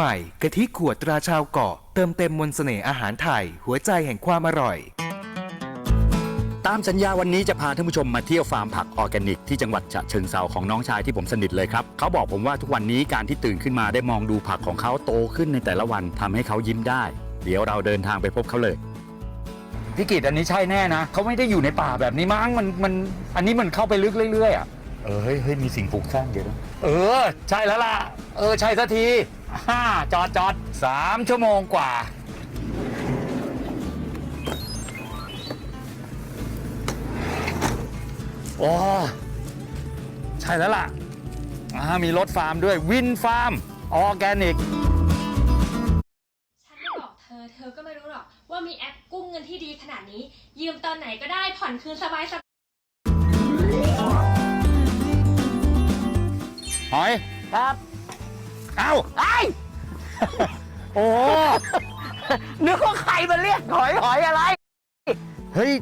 ใหม่กะทิขวดตราชาวเกาะ เติมเต็มมนต์เสน่ห์อาหารไทย หัวใจแห่งความอร่อย ตามสัญญาวันนี้จะพาท่านผู้ชมมาเที่ยวฟาร์มผักออร์แกนิก ที่จังหวัดฉะเชิงเซาของน้องชายที่ผมสนิทเลยครับ เขาบอกผมว่าทุกวันนี้การที่ตื่นขึ้นมาได้มองดูผักของเขาโตขึ้นในแต่ละวันทำให้เขายิ้มได้ เดี๋ยวเราเดินทางไปพบเขาเลยพี่กิตอันนี้ใช่แน่นะเขาไม่ได้อยู่ในป่าแบบนี้มั้งมันมันอันนี้มันเข้าไปลึกเรื่อยๆอะ เออเฮ้ยเฮ้ยมีสิ่งปลูกสร้างเดี๋ยวนะเออ ใช่แล้วล่ะ เออ ใช่สักที ฮ่าจอดจอดสามชั่วโมงกว่า โอ้ใช่แล้วล่ะอ่ามีรถฟาร์มด้วยวินฟาร์ม ออร์แกนิก ฉันไม่บอกเธอ เธอก็ไม่รู้หรอก ว่ามีแอปกู้เงินที่ดีขนาดนี้ ยืมตอนไหนก็ได้ผ่อนคืนสบายสบาย หอย ครับ เอ้าไอ้โอ้นึกว่าใครมาเรียกหอยหอยอะไร เฮ้ย